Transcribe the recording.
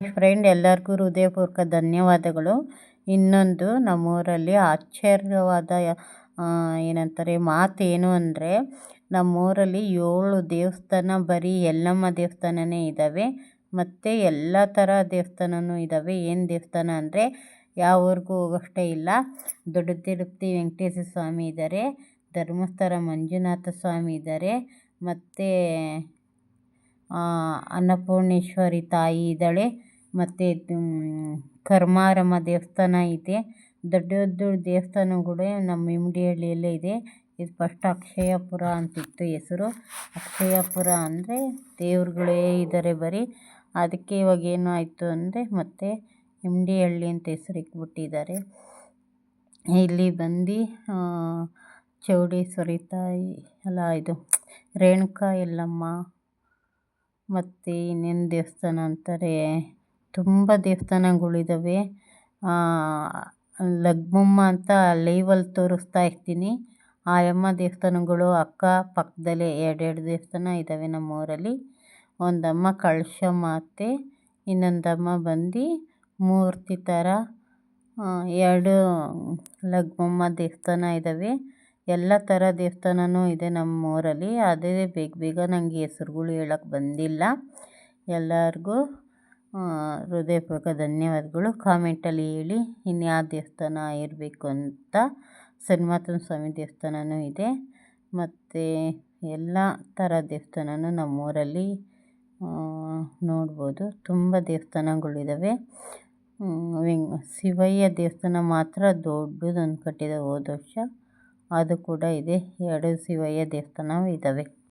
Friend ಎಲ್ಲರಿಗೂ ಹೃದಯಪೂರ್ವಕ ಧನ್ಯವಾದಗಳು. ಇನ್ನೊಂದು ನಮ್ಮೂರಲ್ಲಿ ಆಶ್ಚರ್ಯವಾದ ಏನಂತಾರೆ ಮಾತೇನು ಅಂದರೆ, ನಮ್ಮೂರಲ್ಲಿ ಏಳು ದೇವಸ್ಥಾನ ಬರೀ ಎಲ್ಲಮ್ಮ ದೇವಸ್ಥಾನನೇ ಇದ್ದಾವೆ. ಮತ್ತು ಎಲ್ಲ ಥರ ದೇವಸ್ಥಾನವೂ ಇದ್ದಾವೆ. ಏನು ದೇವಸ್ಥಾನ ಅಂದರೆ, ಯಾವ ಊರಿಗೂ ಹೋಗೋಷ್ಟೇ ಇಲ್ಲ. ದೊಡ್ಡ ತಿರುಪತಿ ವೆಂಕಟೇಶ್ವರ ಸ್ವಾಮಿ ಇದ್ದಾರೆ. ಧರ್ಮಸ್ಥಳ ಮಂಜುನಾಥ ಸ್ವಾಮಿ ಇದ್ದಾರೆ. ಮತ್ತು ಅನ್ನಪೂರ್ಣೇಶ್ವರಿ ತಾಯಿ ಇದ್ದಾಳೆ. ಮತ್ತು ಕರ್ಮಾರಮ್ಮ ದೇವಸ್ಥಾನ ಇದೆ. ದೊಡ್ಡ ದೊಡ್ಡ ದೇವಸ್ಥಾನಗಳೇ ನಮ್ಮ ಇಮ್ಡಿಹಳ್ಳಿಯಲ್ಲೇ ಇದೆ. ಇದು ಫಸ್ಟ್ ಅಕ್ಷಯಪುರ ಅಂತಿತ್ತು ಹೆಸರು. ಅಕ್ಷಯಪುರ ಅಂದರೆ ದೇವ್ರುಗಳೇ ಇದ್ದಾರೆ ಬರೀ. ಅದಕ್ಕೆ ಇವಾಗ ಆಯಿತು ಅಂದರೆ ಮತ್ತೆ ಇಮ್ಡಿಹಳ್ಳಿ ಅಂತ ಹೆಸರು ಇಟ್ಬಿಟ್ಟಿದ್ದಾರೆ. ಇಲ್ಲಿ ಬಂದು ಚೌಡೇಶ್ವರಿ ತಾಯಿ, ಅಲ್ಲ ಇದು ರೇಣುಕಾ ಎಲ್ಲಮ್ಮ ಮತ್ತು ಇನ್ನೇನು ದೇವಸ್ಥಾನ ಅಂತಾರೆ? ತುಂಬ ದೇವಸ್ಥಾನಗಳಿದ್ದಾವೆ ಲಗ್ಮಮ್ಮ ಅಂತ ಲೈವಲ್ಲಿ ತೋರಿಸ್ತಾ ಇರ್ತೀನಿ. ಆಯಮ್ಮ ದೇವಸ್ಥಾನಗಳು ಅಕ್ಕ ಪಕ್ಕದಲ್ಲೇ ಎರಡೆರಡು ದೇವಸ್ಥಾನ ಇದ್ದಾವೆ ನಮ್ಮೂರಲ್ಲಿ. ಒಂದಮ್ಮ ಕಳಶ ಮಾತೆ ಇನ್ನೊಂದಮ್ಮ ಬಂದು, ಮೂರ್ತಿ ಥರ ಎರಡು ಲಗ್ಮಮ್ಮ ದೇವಸ್ಥಾನ ಇದ್ದಾವೆ ಎಲ್ಲ ಥರ ದೇವಸ್ಥಾನವೂ ಇದೆ ನಮ್ಮೂರಲ್ಲಿ ಅದೇ ಬೇಗ ಬೇಗ ನನಗೆ ಹೆಸ್ರುಗಳು ಹೇಳೋಕ್ಕೆ ಬಂದಿಲ್ಲ. ಎಲ್ಲರಿಗೂ ಹೃದಯಪೂರ್ವಕ ಧನ್ಯವಾದಗಳು. ಕಾಮೆಂಟಲ್ಲಿ ಹೇಳಿ ಇನ್ಯಾವ ದೇವಸ್ಥಾನ ಇರಬೇಕು ಅಂತ. ಸನ್ಮಾತನ ಸ್ವಾಮಿ ದೇವಸ್ಥಾನವೂ ಇದೆ. ಮತ್ತು ಎಲ್ಲ ಥರ ದೇವಸ್ಥಾನವೂ ನಮ್ಮೂರಲ್ಲಿ ನೋಡ್ಬೋದು. ತುಂಬ ದೇವಸ್ಥಾನಗಳಿದ್ದಾವೆ ಶಿವಯ್ಯ ದೇವಸ್ಥಾನ ಮಾತ್ರ ದೊಡ್ಡದೊಂದು ಕಟ್ಟಿದ ಹೋದ ವರ್ಷ. ಅದು ಕೂಡ ಇದೆ. ಎರಡು ಶಿವಯ್ಯ ದೇವಸ್ಥಾನ ಇದ್ದಾವೆ